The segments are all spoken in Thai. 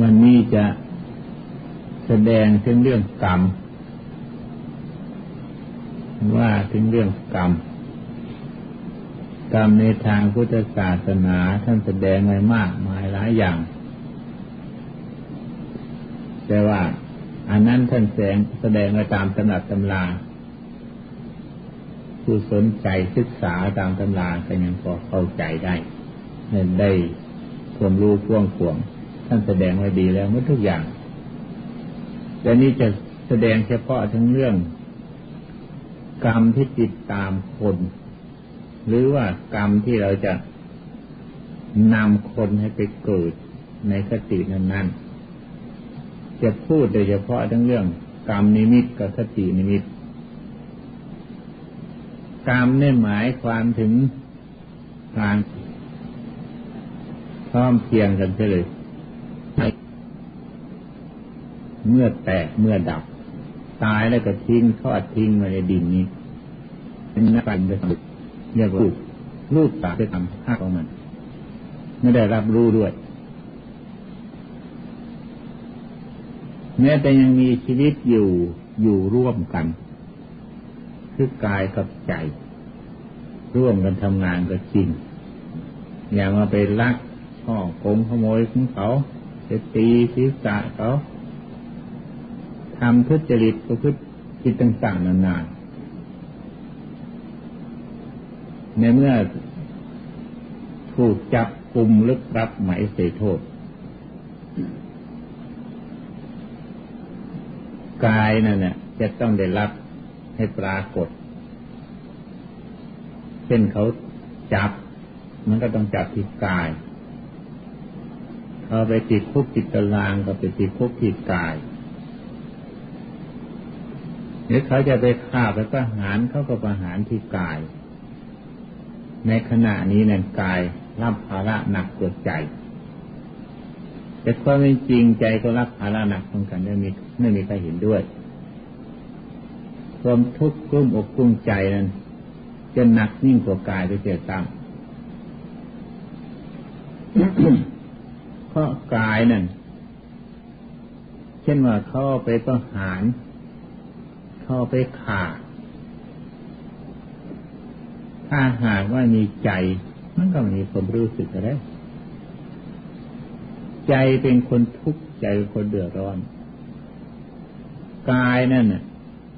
วันนี้จะแสดงถึงเรื่องกรรม ว่าถึงเรื่องกรรม กรรมในทางพุทธศาสนาท่านแสดงไว้มากมายหลายอย่าง แต่ว่าอันนั้นท่านแสดงแสดงไว้ตามตำนักตำราผู้สนใจศึกษาตามตำราก็ยังพอเข้าใจได้ ได้ความรู้พ่วงขวง ท่านแสดงไว้ดีแล้วเมื่อทุกอย่างแต่นี้จะแสดงเฉพาะทั้งเรื่อง กรรมที่ติดตามคน หรือว่ากรรมที่เราจะนำคนให้ไปเกิดในคตินั้นๆจะพูดโดยเฉพาะทั้งเรื่อง กรรมนิมิตกับคตินิมิตกรรมนี่หมายความถึงการพร้อมเพียงกันไปเลย เมื่อแตกเมื่อดับ ตายแล้วก็ทิ้งทอดทิ้งมาในดินนี้ เป็นนักการจะสุดเรียกว่ารูปตาจะทำค่าของมัน ไม่ได้รับรู้ด้วย แม้แต่ยังมีชีวิตอยู่อยู่ร่วมกัน คือกายกับใจ ร่วมกันทำงานก็จริง อย่างมาไปลักช่อโกงขโมยของเขาจะตีศีรษะเขา ทำทุจริตประพฤติผิดต่างๆนานาในเมื่อถูกจับกลุ่มลึกรับหมายเสียโทษ กายนั่นเนี่ยจะต้องได้รับให้ปรากฏ เช่นเขาจับ มันก็ต้องจับที่กาย เขาไปติดคุกติดตารางก็ไปติดคุกติดกาย รือเขาจะไปฆ่าไปประหารเขาก็ประหารที่กาย ในขณะนี้นั่นกายรับภาระหนักกว่าใจ แต่ความเป็นจริงใจก็รับภาระหนักเหมือนกันไม่มีไม่มีใครเห็นด้วย ความทุกข์กลุ้มอกกลุ้มใจนั้นจะหนักยิ่งกว่ากายไปเสียตั้งเพราะกายนั่นเช่นว่าเขาไปประหาร เข้าไปขาถ้าหากว่ามีใจ มันก็มีความรู้สึกอะไรใจเป็นคนทุกข์ใจเป็นคนเดือดร้อน กายนั่นน่ะ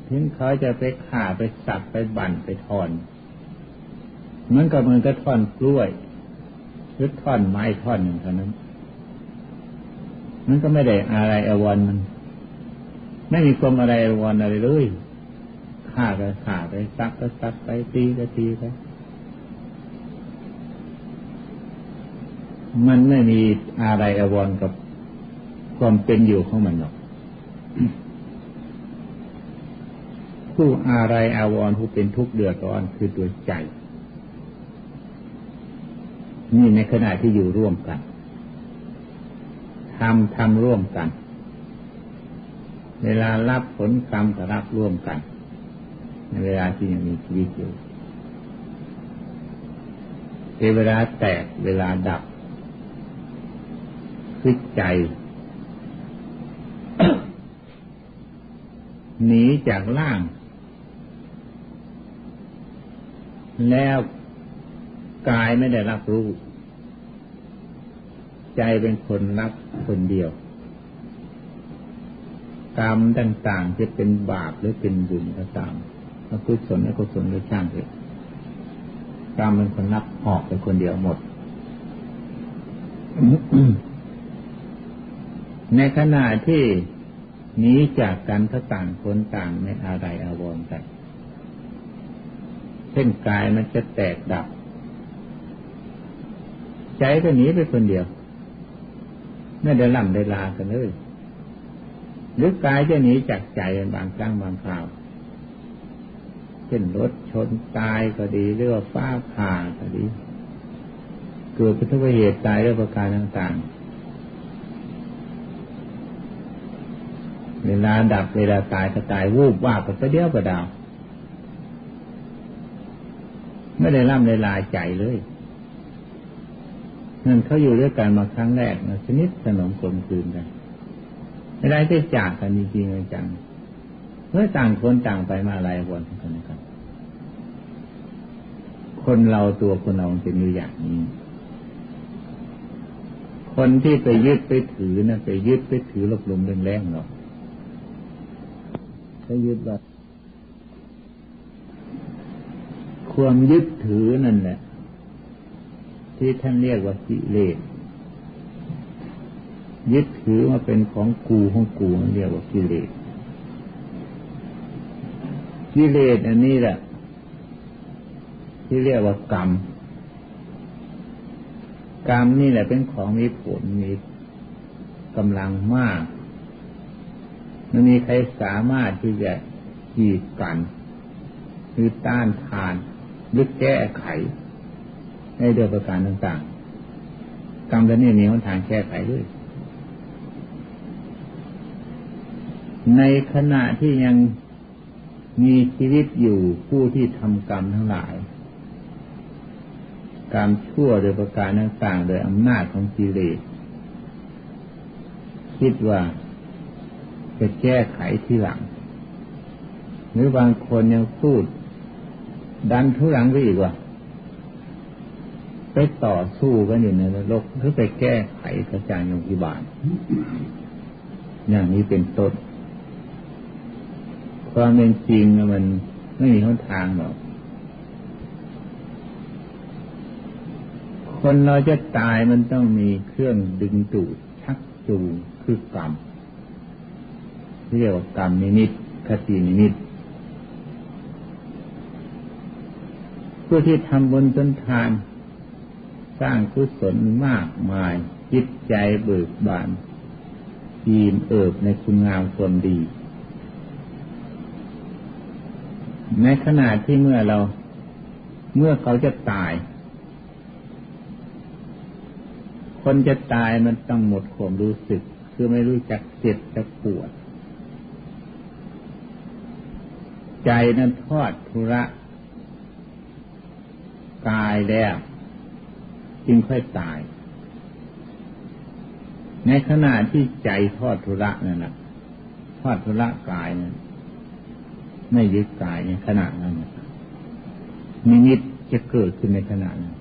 ถึงเขาจะไปขาไปสับไปบั่นไปทอนมันก็เหมือนกับท่อนกล้วยหรือท่อนไม้ท่อนหนึ่งเท่านั้น มันก็ไม่ได้อะไรอวรมัน ไม่มีความอะไรอวรอะไรเลยฆ่าก็ฆ่าไปซักก็ซักไปตีก็ตีไปมันไม่มีอะไรอวรกับความเป็นอยู่ของมันหรอก ผู้อะไรอาวรผู้เป็นทุกข์เดือดร้อนคือตัวใจ นี่ในขณะที่อยู่ร่วมกันทำทำร่วมกัน เวลารับผลกรรมก็รับร่วมกัน ในเวลาที่ยังมีชีวิตอยู่เวลาแตกเวลาดับคิดใจหนีจากล่าง แล้วกายไม่ได้รับรู้ ใจเป็นคนรับคนเดียว กรรมต่างๆจะเป็นบาปหรือเป็นบุญก็ตามอกุศลอกุศลก็ช่างเถอะกรรมเป็นคนรับหอกเป็นคนเดียวหมด ในขณะที่หนีจากกันก็ต่างคนต่างไม่อะไรอาวรกันเช่นกายมันจะแตกดับ ใจก็หนีไปคนเดียวไม่ได้ล่ำได้ลากันเลย หรือกายจะหนีจากใจบางครั้งบางคราวเช่นรถชนตายก็ดีหรือว่าฟ้าผ่าก็ดี เกิดป็นทุกเหตุตายด้วยประการต่างๆ เวลาดับเวลาตายก็ตายวูบว่าไปเดียวประดาว ไม่ได้ล่ำได้ลาใจเลยนั่นเขาอยู่ด้วยกันมาครั้งแรกนะชนิดสนมกลมกลืนกัน ไม่ได้ได้จากกันจริงๆจังเมื่อต่างคนต่างไปมาอะไรวนกันนะครับ คนเราตัวคนเราเป็นอยู่อย่างนี้ คนที่ไปยึดไปถือนะไปยึดไปถือลบลมแรงๆหรอกไปยึดแบบความยึดถือนั่นแหละที่ท่านเรียกว่ากิเลส ยึดถือมาเป็นของกูของกูมันเรียกว่ากิเลสกิเลสอันนี้แหละ ที่เรียกว่ากรรม กรรมนี่แหละเป็นของมีผลมีกำลังมากไม่มีใครสามารถที่จะขีดกันหรือต้านทานหรือแก้ไข ในเรื่องประการต่างๆ กรรมตัวนี้มีหนทางแก้ไขด้วย ในขณะที่ยังมีชีวิตอยู่ผู้ที่ทำกรรมทั้งหลาย กรรมชั่วโดยประการต่างๆโดยอำนาจของกิเลสคิดว่าจะแก้ไขที่หลัง หรือบางคนยังพูด ดันทุหลังไปอีกว่า ไปต่อสู้กันอยู่ในนรกหรือไปแก้ไขกระจายโยกิบาลอย่างนี้เป็นต้น ความเป็นจริงมันไม่มีหนทางหรอก คนเราจะตายมันต้องมีเครื่องดึงดูดชักจูงคือกรรมเรียกว่ากรรมนิมิตคตินิมิตผู้ที่ทำบุญจนทาน สร้างกุศลมากมาย จิตใจเบิกบานยีมเอิบในคุณงามความดี ในขณะที่เมื่อเรา เมื่อเขาจะตาย คนจะตายมันต้องหมดความรู้สึก คือไม่รู้จักเจ็บจะปวด ใจนั้นทอดทุระกายแล้ว จึงค่อยตาย ในขณะที่ใจทอดทุระนั่นแหละทอดทุระกายนั้น ไม่ยึดกายในขณะนั้นนิมิตจะเกิดขึ้นในขณะนั้น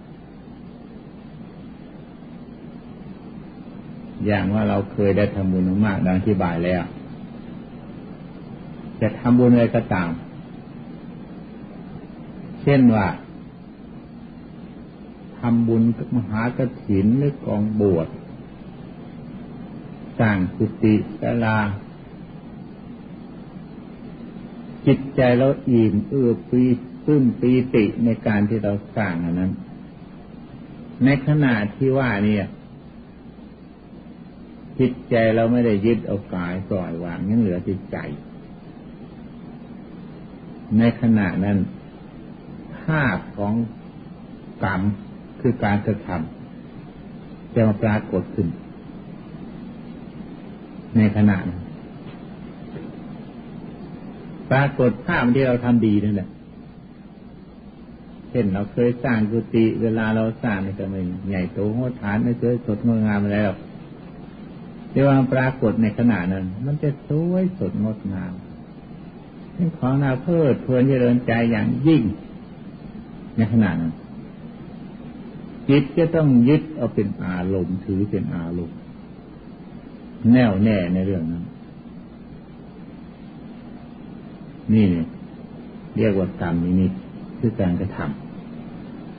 อย่างว่าเราเคยได้ทำบุญมากดังที่บายแล้ว จะทำบุญอะไรก็ตาม เช่นว่าทำบุญมหากรถินหรือกองบวชสร้างกุฏิศาลา จิตใจเราอิ่มเอื้อปีตื้นปีติในการที่เราสร้างอันนั้น ในขณะที่ว่าเนี่ย จิตใจเราไม่ได้ยึดเอากายปล่อยวางยังเหลือจิตใจ ในขณะนั้นภาพของกรรมคือการกระทำจะมาปรากฏขึ้น ในขณะนั้น ปรากฏภาพที่เราทำดีนั่นแหละ เช่นเราเคยสร้างกุฏิเวลาเราสร้างนี่ก็ไม่ใหญ่โตโหฐานไม่เคยสดงดงามอะไรหรอกแต่ว่าปรากฏในขณะนั้น มันจะสวยสดงดงามเป็นของนาเพิดเพลินเจริญใจอย่างยิ่ง ในขณะนั้นจิตจะต้องยึดเอาเป็นอารมณ์ถือเป็นอารมณ์ แน่วแน่ในเรื่องนั้น นี่เรียกว่ากรรมนิมิตคือการกระท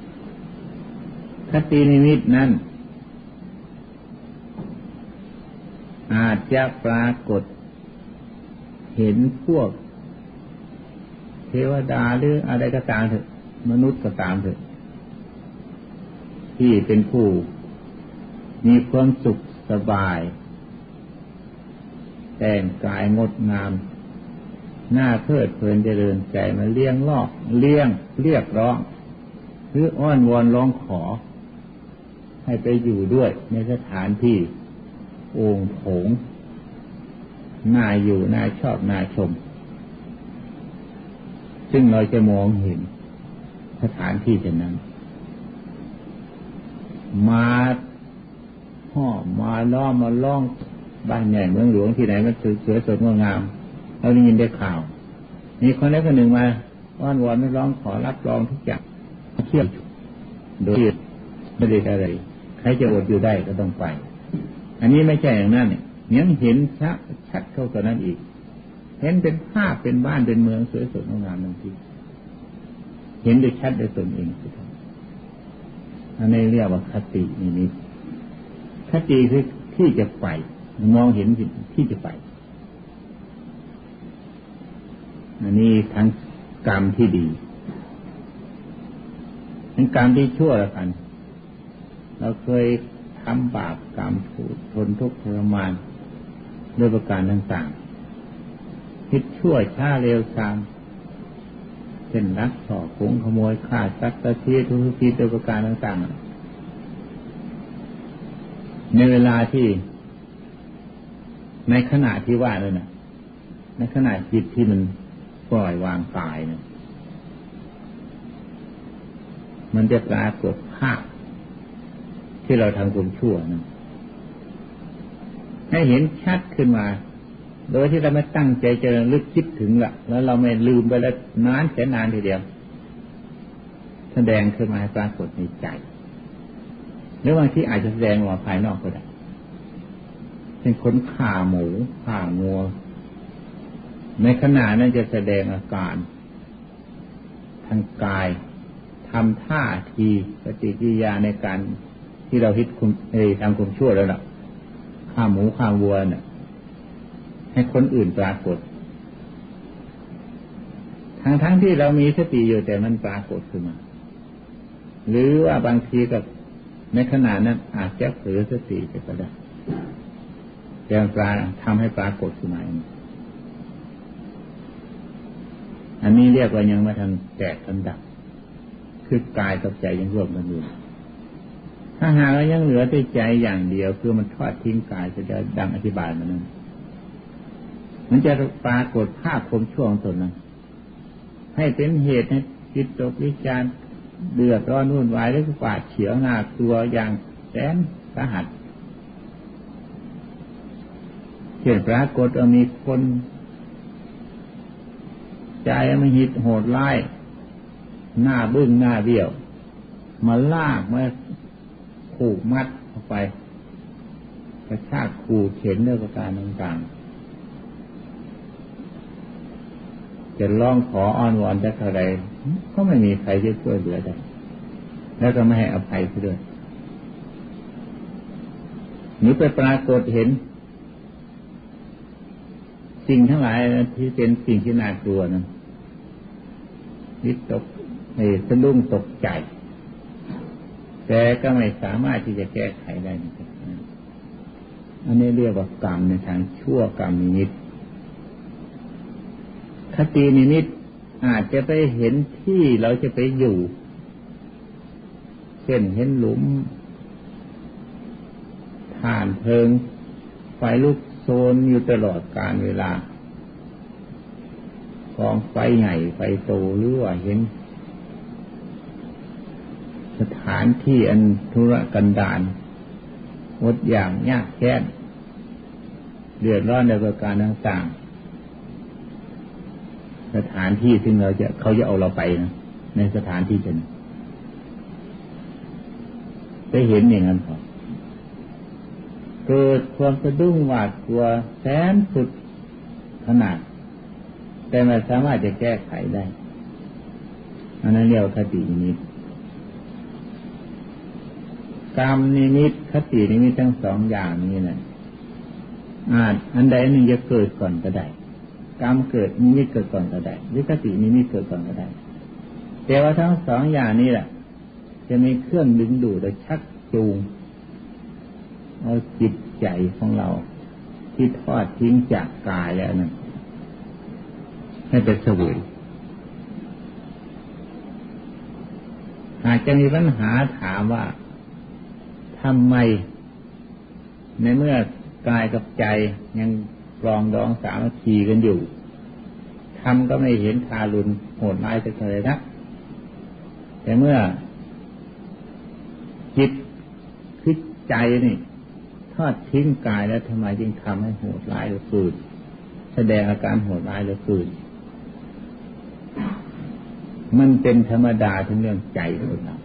ำคตินิมิตนั้น อาจจะปรากฏ เห็นพวก เทวดาหรืออะไรก็ตามเถอะ มนุษย์ก็ตามเถอะ ที่เป็นผู้ มีความสุขสบาย แต่งกายงดงาม หน้าเพลิดเพลินเจริญใจมาเลี้ยงลอกเลี้ยงเรียกร้องหรืออ้อนวอนร้องขอ ให้ไปอยู่ด้วยในสถานที่องค์โถงน่าอยู่น่าชอบน่าชม ซึ่งเราจะมองเห็นสถานที่เช่นนั้น มาห่อมาล้อมมาล่องบ้านใหญ่เมืองหลวงที่ไหนมันสวยสดงดงาม เราได้ยินได้ข่าวมีคนใดคนหนึ่งมาอ้อนวอนไม่ร้องขอรับรองทุกอย่างเที่ยวโดยไม่ได้อะไรใครจะอดอยู่ได้ก็ต้องไป อันนี้ไม่ใช่อย่างนั้นเนี่ยยังเห็นชัดชัดเข้าตัวนั้นอีก เห็นเป็นภาพเป็นบ้านเป็นเมืองสวยสดงดงามบางทีเห็นได้ชัดด้วยตนเองอันนี้เรียกว่าคตินิมิตคติคือที่จะไป มองเห็นที่จะไป อันนี้ทั้งกรรมที่ดี ทั้งกรรมที่ชั่วแล้วกัน เราเคยทำบาปกรรมถูกทนทุกข์ทรมานด้วยประการต่างๆคิดชั่วช้าเร็วซามเช่นรักสอบผงขโมยฆ่าสัตว์ตะเทียทุกทีด้วยประการต่างๆ ในเวลาที่ ในขณะที่ว่าเลยนะในขณะจิตที่มัน ปล่อยวางกายนะมันจะปรากฏภาพที่เราทำความชั่วนะให้เห็นชัดขึ้นมา โดยที่เราไม่ตั้งใจจะลึกคิดถึงละแล้วเราไม่ลืมไปแล้วนานแสนนานทีเดียว แสดงขึ้นมาให้ปรากฏในใจ หรือบางที่อาจจะแสดงออกภายนอกก็ได้เป็นคนข่าหมูข่างัว ในขณะนั้นจะแสดงอาการ ทางกายทำท่าทีปฏิกิริยาในการที่เราฮิตคุมเอทำคุมชั่วแล้วล่ะข้าหมูข้าวัวเนี่ยให้คนอื่นปรากฏ ทั้งทั้งที่เรามีสติอยู่แต่มันปรากฏขึ้นมา หรือว่าบางทีกับในขณะนั้นอาจจะเผลอสติไปก็ได้แต่ปราทำให้ปรากฏขึ้นมาอั อันนี้เรียกว่ายังไม่ทันแตกทันดับ คือกายกับใจยังรวมกันอยู่ ถ้าหากยังเหลือแต่ใจอย่างเดียว คือมันทอดทิ้งกายจะได้ดังอธิบายมานั้นมันจะปรากฏภาพคมช่วงตนนั้น ให้เป็นเหตุให้จิตตกวิจารเดือดร้อนวุ่นวายแล้วก็ปาดเฉียวหน้าตัวอย่างแสนสาหัสเช่นปรากฏมีคน ใจมันหิดโหดไล่หน้าบึ้งหน้าเบี้ยว มาลากมาผูกมัดเข้าไปกระชากขู่เข็นเรื่องการต่างๆจะร้องขออ้อนวอนจะเท่าไรก็ไม่มีใครจะช่วยเหลือได้แล้วก็ไม่ให้อภัยเด้วยหรือไปปรากฏเห็น สิ่งทั้งหลายที่เป็นสิ่งที่น่ากลัวนั้น วิตกสะดุ้งตกใจ แต่ก็ไม่สามารถที่จะแก้ไขได้อันนี้เรียกว่ากรรมในทางชั่วกรรมนิมิตคตินิมิตอาจจะไปเห็นที่เราจะไปอยู่ เช่นเห็นหลุมฐานเพลิง ไฟลุกโซนอยู่ตลอดการเวลา กองไฟใหญ่ไฟโตหรือว่าเห็น สถานที่อันธุรกันดารหมดอย่างยากแค้นเดือดร้อนในประการต่างๆสถานที่ซึ่งเราจะเขาจะเอาเราไปนะในสถานที่จะไปเห็นอย่างนั้นพอเกิดความสะดุ้งหวาดกลัวแสนสุดขนาด แต่ไม่สามารถจะแก้ไขได้อันนั้นเรียกคตินี้กรรมนิมิตคตินิมิตทั้งสองอย่างนี้นะอาจอันใดหนึ่งจะเกิดก่อนก็ได้กรรมเกิดนิมิตเกิดก่อนก็ได้หรือคตินิมิตเกิดก่อนก็ได้ แต่ว่าทั้งสองอย่างนี้แหละจะมีเครื่องดึงดูดและชักจูงเอาจิตใจของเรา ที่ทอดทิ้งจากกายแล้วนั้น ให้ไปสวยอาจจะมีปัญหาถามว่าทำไม ในเมื่อกายกับใจยังกรองดองสามัคคีกันอยู่ทำก็ไม่เห็นทารุณโหดร้ายสักเลยนะแต่เมื่อ จิตคิดใจนี่ทอดทิ้งกายแล้วทำไมจึงทำให้โหดร้ายหรือฝืนแสดงอาการโหดร้ายหรือฝืน มันเป็นธรรมดาทั้งเรื่องใจคนเรา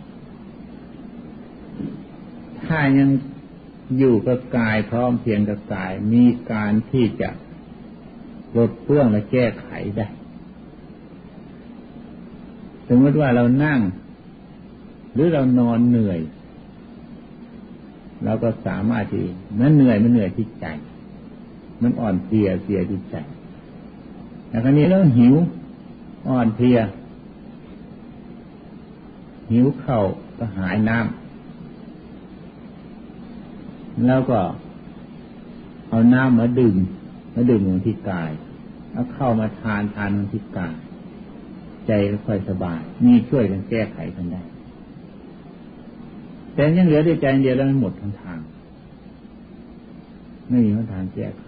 ถ้ายังอยู่กับกายพร้อมเพียงกับกาย มีการที่จะลดเปื้องและแก้ไขได้ สมมติว่าเรานั่ง หรือเรานอนเหนื่อยเราก็สามารถที่มันเหนื่อยมันเหนื่อยที่ใจ มันอ่อนเพลียเพลียที่ใจแต่ครั้นี้เราหิว อ่อนเพลีย หิวเข่าก็หายน้ำแล้วก็เอาน้ำมาดื่มมาดื่มลงที่กายแล้วเข้ามาทานทานลงที่กายใจก็ค่อยสบายมีช่วยกันแก้ไขกันได้ แต่ยังเหลือด้วยใจเดียวแล้วมันหมดทั้งทางไม่มีทางแก้ไข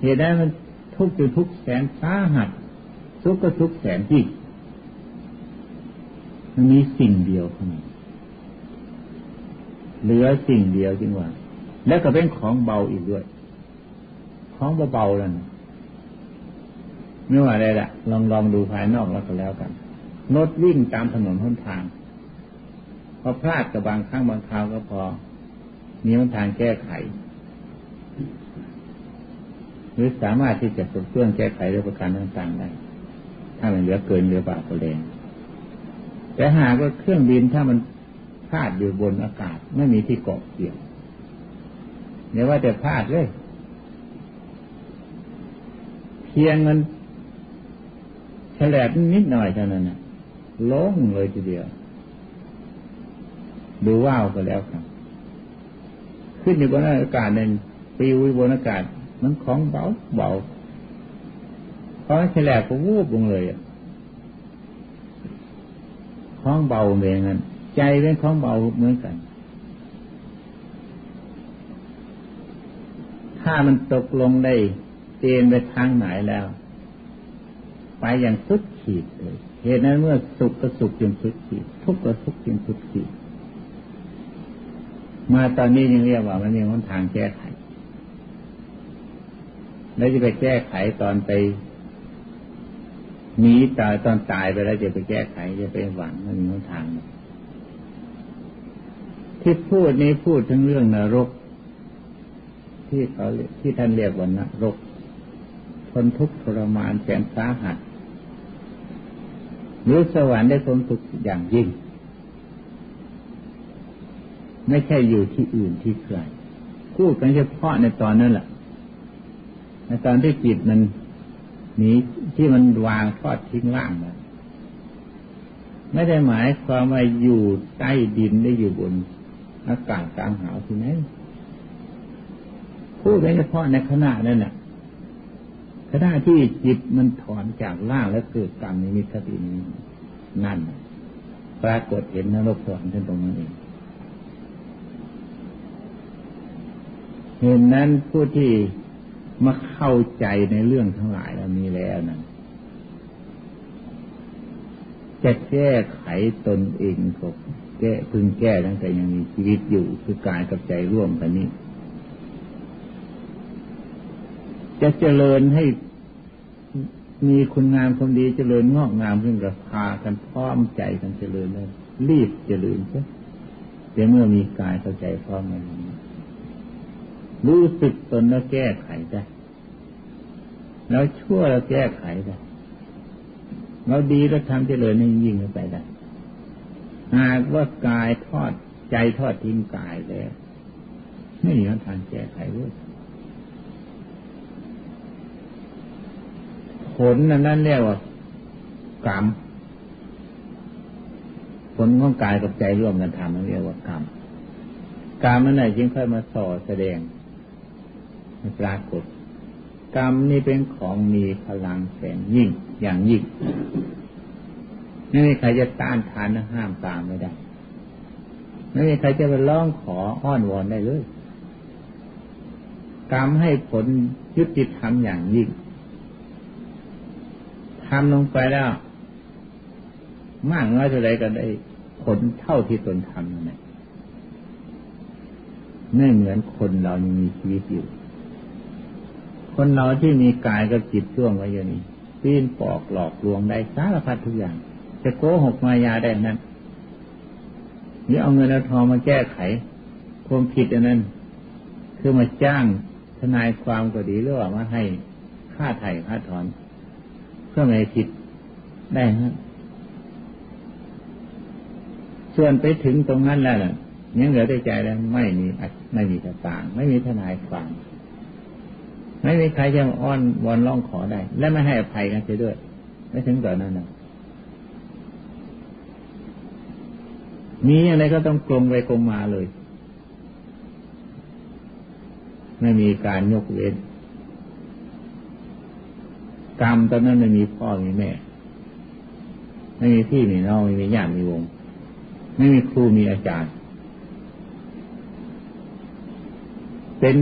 เหตุใดมันทุกข์จนทุกข์แสนสาหัสทุกข์ก็ทุกข์แสนที่ มันมีสิ่งเดียวเท่านั้นเหลือสิ่งเดียวจริงว่า แล้วก็เป็นของเบาอีกด้วย ของเบาๆแล้วนะไม่ว่าอะไรละลองลองดูภายนอกแล้วก็แล้วกันรถวิ่งตามถนนหนทางพอพลาดกับบางครั้งบางคราวก็พอมีหนทางแก้ไข หรือสามารถที่จะสุดเครื่องแก้ไขด้วยประการต่างๆได้ ถ้ามันเหลือเกินเหลือบาปก็แรง แต่หากว่าเครื่องบินถ้ามันพลาดอยู่บนอากาศ ไม่มีที่เกาะเกี่ยวเนี่ยว่าแต่พลาดเลย เพียงมันแฉลบนิดหน่อยเท่านั้นนะล้งเลยทีเดียว ดูว่าวก็แล้วครับ ขึ้นอยู่บนอากาศเนี่ยปิวบนอากาศ มันของเบาเบาพอแฉลบก็วูบลงเลยอะ ของเบาเหมือนกันใจเป็นของเบาเหมือนกัน ถ้ามันตกลงได้เอ็นไปทางไหนแล้ว ไปอย่างสุดขีดเลยเหตุนั้นเมื่อสุขก็สุขจนสุดขีดทุกข์ก็ทุกข์จนสุดขีดมาตอนนี้ยังเรียกว่ามันมีหนทางแก้ไข แล้วจะไปแก้ไขตอนไป หนีตายตอนตายไปแล้วจะไปแก้ไขจะไปหวังมันมีทาง ที่พูดนี้พูดถึงเรื่องนรก ที่เขาที่ท่านเรียกว่านรกทนทุกข์ทรมานแสนสาหัสหรือสวรรค์ได้ทนทุกข์อย่างยิ่ง ไม่ใช่อยู่ที่อื่นที่ไกลพูดกันเฉพาะในตอนนั้นแหละในตอนที่จิตมัน นีที่มันวางทอดทิ้งล่างมาไม่ได้หมายความว่าอยู่ใต้ดินได้อยู่บนอากาศกลางหาวที่ไหนพูดกันเฉพาะในขณะนั้นแหละขณะที่จิตมันถอนจากล่างแล้วเกิดกรรมในมิตรตินี้นั่นปรากฏเห็นนรกสวรรค์ตรงนั้นเองเห็นนั้นผู้ที่ มาเข้าใจในเรื่องทั้งหลายเรามีแล้วนั้นจะแก้ไขตนเองก็แก้พึงแก้ตั้งแต่ยังมีชีวิตอยู่คือกายกับใจร่วมกันนี้ จะเจริญให้มีคุณงามความดีเจริญงอกงามขึ้นกับพากันพร้อมใจกันเจริญเลยรีบเจริญใช่เดี๋ยวเมื่อมีกายเข้าใจพร้อมกัน รู้สึกตนแล้วแก้ไขได้แล้วชั่วแล้วแก้ไขได้เราดีแล้วทำเจริญยิ่งขึ้นไปได้หากว่ากายทอดใจทอดทิ้งกายแล้วไม่มีทางแก้ไขเลยผลนั้นนั่นเรียกว่ากรรมผลของกายกับใจร่วมกันทำนั่นเรียกว่ากรรมกรรมนั่นแหละจึงค่อยมาส่อแสดง ปรากฏ กรรมนี่เป็นของมีพลังแสนยิ่งอย่างยิ่งไม่มีใครจะต้านทานและห้ามตามไม่ได้ไม่มีใครจะไปร้องขออ้อนวอนได้เลยกรรมให้ผลยุติธรรมอย่างยิ่งทำลงไปแล้ว มากน้อยเท่าไรก็ได้ผลเท่าที่ตนทำนั่นแหละไม่เหมือนคนเรายังมีชีวิตอยู่ คนเราที่มีกายกับจิตช่วงไว้อย่างนี้ปีนปอกหลอกลวงได้สารพัดทุกอย่าง จะโกหกมายาได้นั้นนี่เอาเงินเอาทองมาแก้ไขความผิดอันนั้น คือมาจ้างทนายความก็ดีหรือว่ามาให้ค่าไถ่ค่าถอน เพื่อไม่ผิดได้ฮะส่วนไปถึงตรงนั้นแล้วยังเหลือใจแล้วไม่มีไม่มีต่าง ไม่มีทนายความ ไม่มีใครจะอ้อนวอนร้องขอได้ และไม่ให้อภัยกันเสียด้วย ไม่ถึงตอนนั้นนะมีอะไรก็ต้องกลงไปกลงมาเลย ไม่มีการยกเว้นกรรมตอนนั้นไม่มีพ่อมีแม่ ไม่มีพี่มีน้องไม่มีญาติมีวง ไม่มีครูมีอาจารย์ เป็น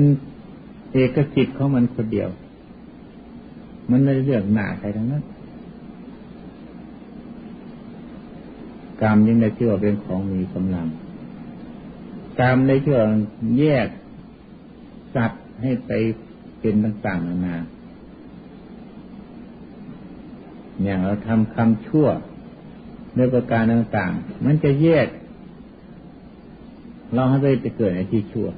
เอกสิทธิ์ของมันคนเดียว มันไม่เลือกหน้าใครทั้งนั้นกรรมยังได้เชื่อเป็นของมีกำลังกรรมได้เชื่อแยกสัตว์ให้ไปเป็นต่างๆนานาอย่างเราทำคำชั่วในประการต่างๆ มันจะแยก เราให้ไปจะเกิดในที่ชั่ว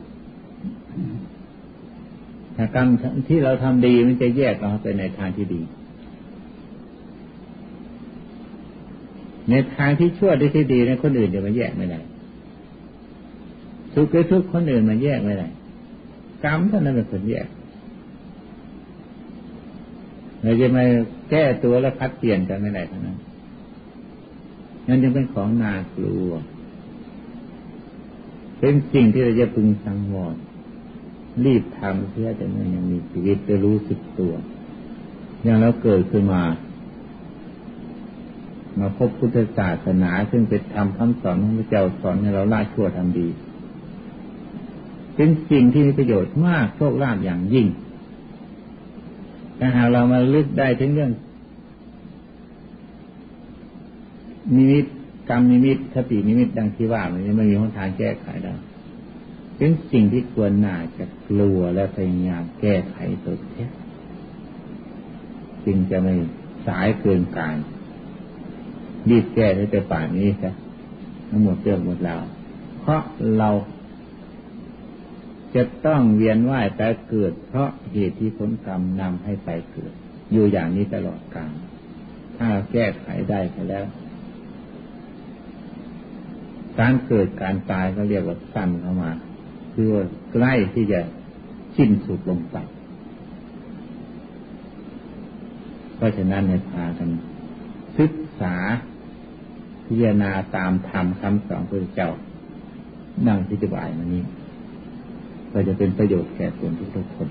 กรรมที่เราทำดีมันจะแยกเราไปในทางที่ดี ในทางที่ชั่วด้ที่ดีในคนอื่นจะมาแยกไม่ได้สุขหรือทุกข์คนอื่นมาแยกไม่ได้กรรมเท่านั้นเป็นคนแยกเราจะมาแก้ตัวแล้วพัดเปลี่ยนกันไม่ได้เท่านั้นนั่นยังเป็นของน่ากลัว เป็นสิ่งที่เราจะพึงสังวร รีบทำเพื่อแต่เมื่อยังมีชีวิตจะรู้สึกตัวอย่างเราเกิดขึ้นมา มาพบพุทธศาสนาซึ่งเป็นธรรมคำสอนของพระเจ้าสอนให้เราละชั่วทำดี เป็นสิ่งที่มีประโยชน์มากโชคลาภอย่างยิ่งถ้าหากเรามาลึกได้ถึงเรื่องนิมิตกรรมนิมิตสตินิมิตดังที่ว่ามันไม่มีหนทางแก้ไขได้ เป็นสิ่งที่ควรน่าจะกลัวและพยายามแก้ไขตัวเองจึงจะไม่สายเกินการรีบแก้ให้แต่ป่านนี้ซะทั้งหมดเรื่องหมดแล้วเพราะเราจะต้องเวียนว่ายแต่เกิด เพราะเหตุที่ผลกรรมนำให้ไปเกิด อยู่อย่างนี้ตลอดกาลถ้าแก้ไขได้ไปแล้ว การเกิดการตายเขาเรียกว่าสั้นเข้ามา คือว่าใกล้ที่จะสิ้นสุดลงไป เพราะฉะนั้นในพากันศึกษาพิจารณาตามธรรมคำสอนพระเจ้านั่งที่จะบายมานี้ ก็จะเป็นประโยชน์แก่ส่วนทุกคน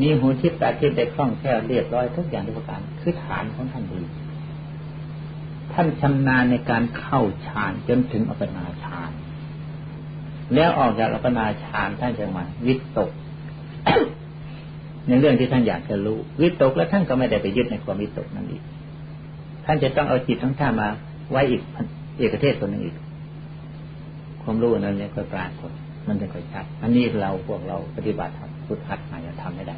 มีหูทิพตาทิพได้คล่องแคล่วเรียบร้อยทุกอย่างทุกประการคือฐานของท่านดี ท่านชำนาญในการเข้าฌานจนถึงอัปปนาฌานแล้วออกจากอัปปนาฌานท่านจะมาวิตก ในเรื่องที่ท่านอยากจะรู้ วิตกแล้วท่านก็ไม่ได้ไปยึดในความวิตกนั้นอีกท่านจะต้องเอาจิตทั้งท่านมาไว้อีกเอกเทศตัวหนึ่งอีก ความรู้นั้นเนี่ยก็ปรากฏมันจะค่อยชัด อันนี้เราพวกเราปฏิบัติทำพุทธัดมาจะ ทำไม่ได้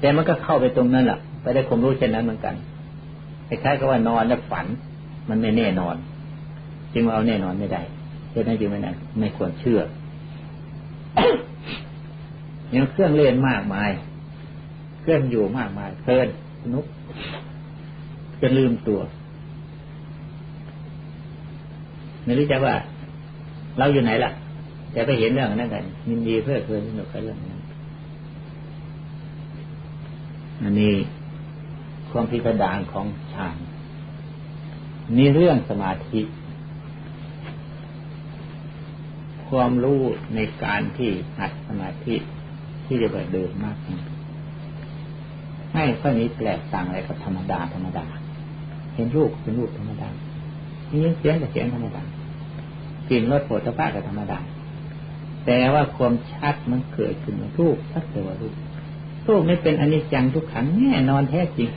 แต่มันก็เข้าไปตรงนั้นแหละไปได้ความรู้เช่นนั้นเหมือนกันคล้ายๆกับว่านอนแล้วฝัน มันไม่แน่นอน จึงเอาแน่นอนไม่ได้เช่นนั้นจึงไม่ไม่ควรเชื่อยังเครื่องเล่นมากมาย เครื่องอยู่มากมายเพลินสนุกจะลืมตัวไม่รู้จักว่า เราอยู่ไหนล่ะ แต่ไปเห็นเรื่องนั้นกันยินดีเพื่อเพลินสนุกกับเรื่องนั้น อันนี้ความพิสดารของฌานมีเรื่องสมาธิ ความรู้ในการที่หัดสมาธิที่จะเดินมากขึ้นให้ข้อนี้แปลกต่างอะไรกับธรรมดาธรรมดา เห็นรูปเป็นรูปธรรมดานี่เสียงกับเสียงธรรมดากลิ่นรสโผฏฐะกับธรรมดา แต่ว่าความชัดมันเกิดขึ้นรูปชัดแต่ว่ารูป รูปไม่เป็นอนิจจังทุกขังแน่นอนแท้จริง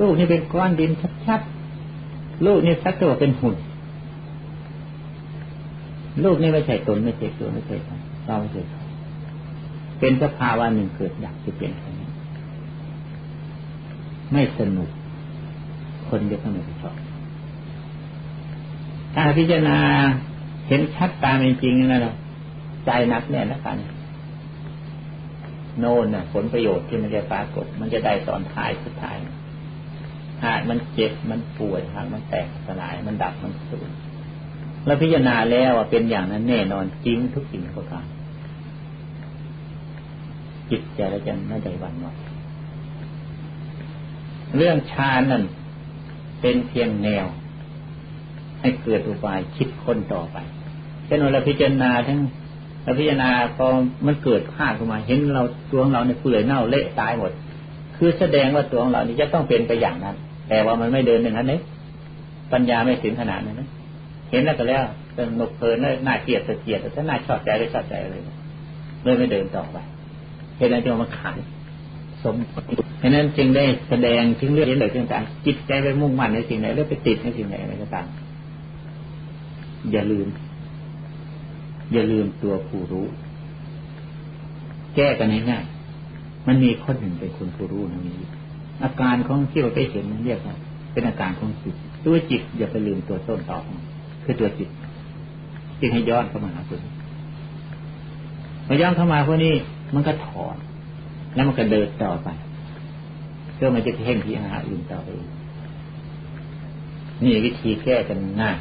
ลูกนี่เป็นก้อนดินชัดๆลูกนี่สักตัวเป็นหุ่นลูกนี่ไม่ใช่ตนไม่ใช่ตัวไม่ใช่เราไม่ใช่เป็นสภาวะหนึ่งเกิดอยากจะเปลี่ยนแปลงไม่สนุก คนเยอะก็ไม่ชอบถ้าพิจารณาเห็นชัดตามเป็นจริงนะเราใจนักแน่นแล้วกัน โน่นน่ะ ผลประโยชน์ที่มันจะปรากฏ มันจะได้ตอนท้ายสุดท้ายหากมันเจ็บมันป่วยหากมันแตกสลาย มันดับมันสูญแล้วพิจารณาแล้วว่าเป็นอย่างนั้นแน่นอนจริงทุกสิ่งทุกการจิตใจแล้วจะไม่ได้วันหมดเรื่องฌานนั่นเป็นเพียงแนว ให้เกิดอุบายคิดค้นต่อไปเช่นเราพิจารณาทั้ง เราพิจารณาพอมันเกิดภาพขึ้นมา เห็นเราตัวของเราในเปื่อยเน่าเละตายหมด คือแสดงว่าตัวของเรานี่จะต้องเป็นไปอย่างนั้น แต่ว่ามันไม่เดินอย่างนั้นเลยปัญญาไม่ถึงขนาดนั้นนะเห็นแล้วก็แล้วสนุกเพลินน่าเกลียดเกลียดแต่น่าชอบใจก็ชอบใจเลยเลยไม่เดินต่อไปเห็นแล้วจึงมาขันสมฉะนั้นจึงได้แสดงถึงเรื่องนี้เลยต่างๆจิตใจไปมุ่งมั่นในสิ่งไหนแล้วไปติดในสิ่งไหนอะไรก็ตามอย่าลืม อย่าลืมตัวผู้รู้ แก้กันง่ายๆมันมีคนหนึ่งเป็นคนผู้รู้นะมีอาการของที่เราไปเห็นนั้นเรียกว่าเป็นอาการของจิตตัวจิตอย่าไปลืมตัวต้นต่อคือตัวจิตจึงให้ย้อนเข้ามาหาตัวมาย้อนเข้ามาพวกนี้มันก็ถอนแล้วมันก็เดินต่อไปเพื่อมันจะเพ่งที่หาอื่นต่อไปนี่วิธีแก้กันง่าย